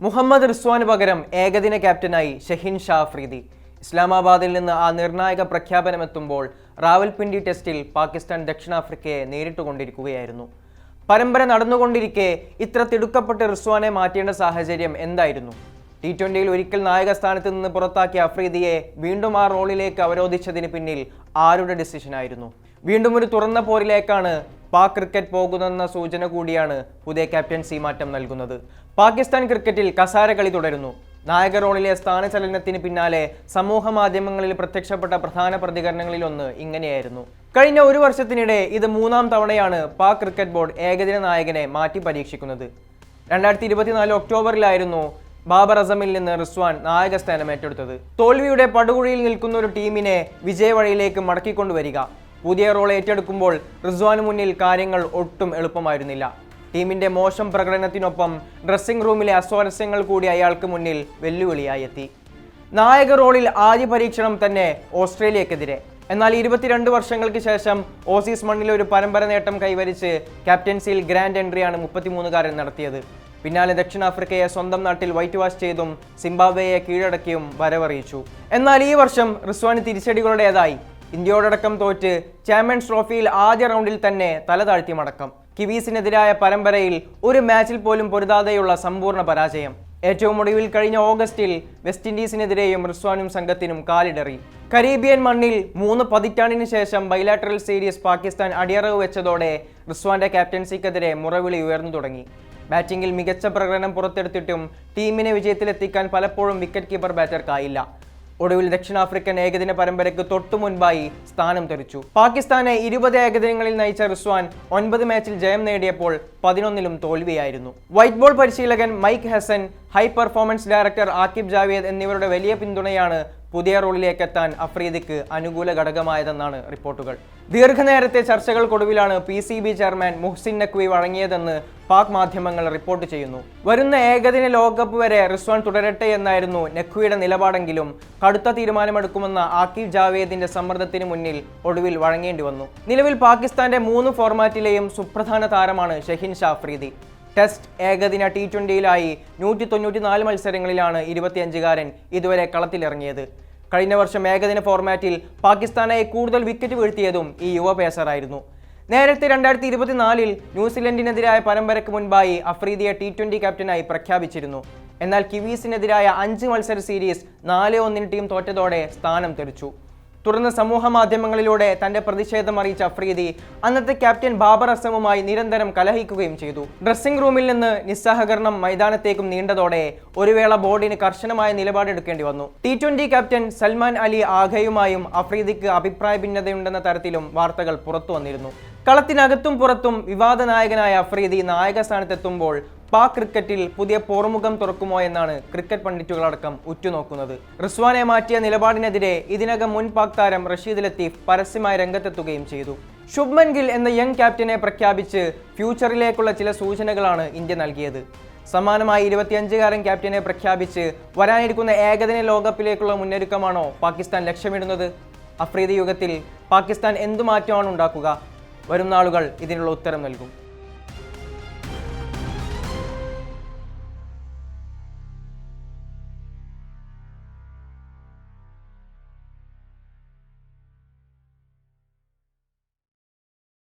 മുഹമ്മദ് റിസ്വാന് പകരം ഏകദിന ക്യാപ്റ്റനായി ഷഹീൻ ഷാ അഫ്രീദി ഇസ്ലാമാബാദിൽ നിന്ന് ആ നിർണായക പ്രഖ്യാപനമെത്തുമ്പോൾ റാവൽപിണ്ടി ടെസ്റ്റിൽ പാകിസ്ഥാൻ ദക്ഷിണാഫ്രിക്കയെ നേരിട്ടുകൊണ്ടിരിക്കുകയായിരുന്നു. പരമ്പര നടന്നുകൊണ്ടിരിക്കെ ഇത്ര തിടുക്കപ്പെട്ട് റിസ്വാനെ മാറ്റേണ്ട സാഹചര്യം എന്തായിരുന്നു? ടി ട്വന്റിയിൽ ഒരിക്കൽ നായക സ്ഥാനത്ത് നിന്ന് പുറത്താക്കിയ അഫ്രീദിയെ വീണ്ടും ആ റോളിലേക്ക് അവരോധിച്ചതിന് പിന്നിൽ ആരുടെ ഡിസിഷനായിരുന്നു വീണ്ടും ഒരു തുറന്ന പോരിലേക്കാണ് പാക് ക്രിക്കറ്റ് പോകുന്നെന്ന സൂചന കൂടിയാണ് പുതിയ ക്യാപ്റ്റൻസി മാറ്റം നൽകുന്നത്. പാകിസ്ഥാൻ ക്രിക്കറ്റിൽ കസാര കളി തുടരുന്നു. നായക റോളിലെ സ്ഥാനചലനത്തിന് പിന്നാലെ സമൂഹ മാധ്യമങ്ങളിൽ പ്രത്യക്ഷപ്പെട്ട പ്രധാന പ്രതികരണങ്ങളിലൊന്ന് ഇങ്ങനെയായിരുന്നു. കഴിഞ്ഞ ഒരു വർഷത്തിനിടെ ഇത് മൂന്നാം തവണയാണ് പാക് ക്രിക്കറ്റ് ബോർഡ് ഏകദിന നായകനെ മാറ്റി പരീക്ഷിക്കുന്നത്. രണ്ടായിരത്തി ഇരുപത്തിനാല് ഒക്ടോബറിലായിരുന്നു ബാബർ അസമിൽ നിന്ന് റിസ്വാൻ നായക സ്ഥാനം ഏറ്റെടുത്തത് തോൽവിയുടെ പടുകുഴിയിൽ നിൽക്കുന്ന ഒരു ടീമിനെ വിജയവഴിയിലേക്ക് മടക്കിക്കൊണ്ടുവരിക. പുതിയ റോൾ ഏറ്റെടുക്കുമ്പോൾ റിസ്വാന് മുന്നിൽ കാര്യങ്ങൾ ഒട്ടും എളുപ്പമായിരുന്നില്ല. ടീമിന്റെ മോശം പ്രകടനത്തിനൊപ്പം ഡ്രസ്സിംഗ് റൂമിലെ അസ്വാരസ്യങ്ങൾ കൂടി അയാൾക്ക് മുന്നിൽ വെല്ലുവിളിയായി എത്തി നായക റോളിൽ ആദ്യ പരീക്ഷണം തന്നെ ഓസ്ട്രേലിയക്കെതിരെ. എന്നാൽ ഇരുപത്തിരണ്ട് വർഷങ്ങൾക്ക് ശേഷം ഓസീസ് മണ്ണിൽ ഒരു പരമ്പര നേട്ടം കൈവരിച്ച് ക്യാപ്റ്റൻസിയിൽ ഗ്രാൻഡ് എൻട്രിയാണ് മുപ്പത്തിമൂന്നുകാരൻ നടത്തിയത്. പിന്നാലെ ദക്ഷിണാഫ്രിക്കയെ സ്വന്തം നാട്ടിൽ വൈറ്റ് വാഷ് ചെയ്തും സിംബാബ്വെയെ കീഴടക്കിയും വരവറിയിച്ചു. എന്നാൽ ഈ വർഷം റിസ്വാൻ തിരിച്ചടികളുടേതായി. ഇന്ത്യയോടടക്കം തോറ്റ് ചാമ്പ്യൻസ് ട്രോഫിയിൽ ആദ്യ റൗണ്ടിൽ തന്നെ തലതാഴ്ത്തി മടക്കം. കിവീസിനെതിരായ പരമ്പരയിൽ ഒരു മാച്ചിൽ പോലും പൊരുതാതെയുള്ള സമ്പൂർണ പരാജയം. ഏറ്റവും ഒടുവിൽ കഴിഞ്ഞ ഓഗസ്റ്റിൽ വെസ്റ്റ് ഇൻഡീസിനെതിരെയും റിസ്വാനും സംഘത്തിനും കാലിടറി. കരീബിയൻ മണ്ണിൽ മൂന്ന് പതിറ്റാണ്ടിന് ശേഷം ബൈലാറ്ററൽ സീരീസ് പാകിസ്ഥാൻ അടിയറവ് വെച്ചതോടെ റിസ്വാന്റെ ക്യാപ്റ്റൻസിക്കെതിരെ മുറവിളി ഉയർന്നു തുടങ്ങി. ബാറ്റിംഗിൽ മികച്ച പ്രകടനം പുറത്തെടുത്തിട്ടും ടീമിനെ വിജയത്തിലെത്തിക്കാൻ പലപ്പോഴും വിക്കറ്റ് കീപ്പർ ബാറ്റർക്കായില്ല. ഒടുവിൽ ദക്ഷിണാഫ്രിക്കൻ ഏകദിന പരമ്പരയ്ക്ക് തൊട്ടു മുൻപായി സ്ഥാനം തെറിച്ചു. പാകിസ്ഥാനെ ഇരുപത് ഏകദിനങ്ങളിൽ നയിച്ച റിസ്വാൻ ഒൻപത് മാച്ചിൽ ജയം നേടിയപ്പോൾ പതിനൊന്നിലും തോൽവിയായിരുന്നു. വൈറ്റ് ബോൾ പരിശീലകൻ Mike Hesson high performance director Aqib Javed എന്നിവരുടെ വലിയ പിന്തുണയാണ് പുതിയ റോളിലേക്ക് എത്താൻ അഫ്രീദിക്ക് അനുകൂല ഘടകമായതെന്നാണ് റിപ്പോർട്ടുകൾ. ദീർഘനേരത്തെ ചർച്ചകൾക്കൊടുവിലാണ് P C B chairman Mohsin Naqvi വഴങ്ങിയതെന്ന് Pak മാധ്യമങ്ങൾ റിപ്പോർട്ട് ചെയ്യുന്നു. വരുന്ന ഏകദിന ലോകകപ്പ് വരെ റിസ്വാൻ തുടരട്ടെ എന്നായിരുന്നു നഖ്വിയുടെ നിലപാടെങ്കിലും കടുത്ത തീരുമാനമെടുക്കുമെന്ന ആക്കിബ് ജാവേദിന്റെ സമ്മർദ്ദത്തിന് മുന്നിൽ ഒടുവിൽ വഴങ്ങേണ്ടി വന്നു. നിലവിൽ പാകിസ്ഥാന്റെ മൂന്ന് ഫോർമാറ്റിലെയും സുപ്രധാന താരമാണ് ഷഹീൻ ഷാഫ്രീദി ടെസ്റ്റ് ഏകദിന ടി ട്വന്റിയിലായി നൂറ്റി തൊണ്ണൂറ്റിനാല് മത്സരങ്ങളിലാണ് ഇരുപത്തിയഞ്ചുകാരൻ ഇതുവരെ കളത്തിലിറങ്ങിയത്. കഴിഞ്ഞ വർഷം ഏകദിന ഫോർമാറ്റിൽ പാകിസ്ഥാനെ കൂടുതൽ വിക്കറ്റ് വീഴ്ത്തിയതും ഈ യുവ പേസറായിരുന്നു നേരത്തെ രണ്ടായിരത്തി ഇരുപത്തിനാലിൽ ന്യൂസിലൻഡിനെതിരായ പരമ്പരയ്ക്ക് മുൻപായി അഫ്രീദിയെ ടി ട്വന്റി ക്യാപ്റ്റനായി പ്രഖ്യാപിച്ചിരുന്നു. എന്നാൽ കിവീസിനെതിരായ അഞ്ച് മത്സര സീരീസ് നാല് ഒന്നിന് ടീം തോറ്റതോടെ സ്ഥാനം തെറിച്ചു. തുടർന്ന് സമൂഹ മാധ്യമങ്ങളിലൂടെ തന്റെ പ്രതിഷേധം അറിയിച്ച അഫ്രീദി അന്നത്തെ ക്യാപ്റ്റൻ ബാബർ അസമുമായി നിരന്തരം കലഹിക്കുകയും ചെയ്തു. ഡ്രസ്സിംഗ് റൂമിൽ നിന്ന് നിസ്സഹകരണം മൈതാനത്തേക്കും നീണ്ടതോടെ ഒരു വേള ബോർഡിന് കർശനമായ നിലപാടെടുക്കേണ്ടി വന്നു. T twenty captain Salman Ali ആഘയുമായും അഫ്രീദിക്ക് അഭിപ്രായ ഭിന്നതയുണ്ടെന്ന തരത്തിലും വാർത്തകൾ പുറത്തു വന്നിരുന്നു. കളത്തിനകത്തും പുറത്തും വിവാദ നായകനായ അഫ്രീദി നായക സ്ഥാനത്തെത്തുമ്പോൾ പാക് ക്രിക്കറ്റിൽ പുതിയ പോർമുഖം തുറക്കുമോ എന്നാണ് ക്രിക്കറ്റ് പണ്ഡിറ്റുകളടക്കം ഉറ്റുനോക്കുന്നത്. റിസ്വാനെ മാറ്റിയ നിലപാടിനെതിരെ ഇതിനകം മുൻ പാക് താരം റഷീദ് ലത്തീഫ് പരസ്യമായി രംഗത്തെത്തുകയും ചെയ്തു. ശുഭ്മൻ ഗിൽ എന്ന യങ് ക്യാപ്റ്റനെ പ്രഖ്യാപിച്ച് ഫ്യൂച്ചറിലേക്കുള്ള ചില സൂചനകളാണ് ഇന്ത്യ നൽകിയത്. സമാനമായി ഇരുപത്തിയഞ്ചുകാരൻ ക്യാപ്റ്റനെ പ്രഖ്യാപിച്ച് വരാനിരിക്കുന്ന ഏകദിന ലോകകപ്പിലേക്കുള്ള മുന്നൊരുക്കമാണോ പാകിസ്ഥാൻ ലക്ഷ്യമിടുന്നത്? അഫ്രീദി യുഗത്തിൽ പാകിസ്ഥാൻ എന്തു മാറ്റമാണ് ഉണ്ടാക്കുക? വരും നാളുകൾ ഇതിനുള്ള ഉത്തരം നൽകും.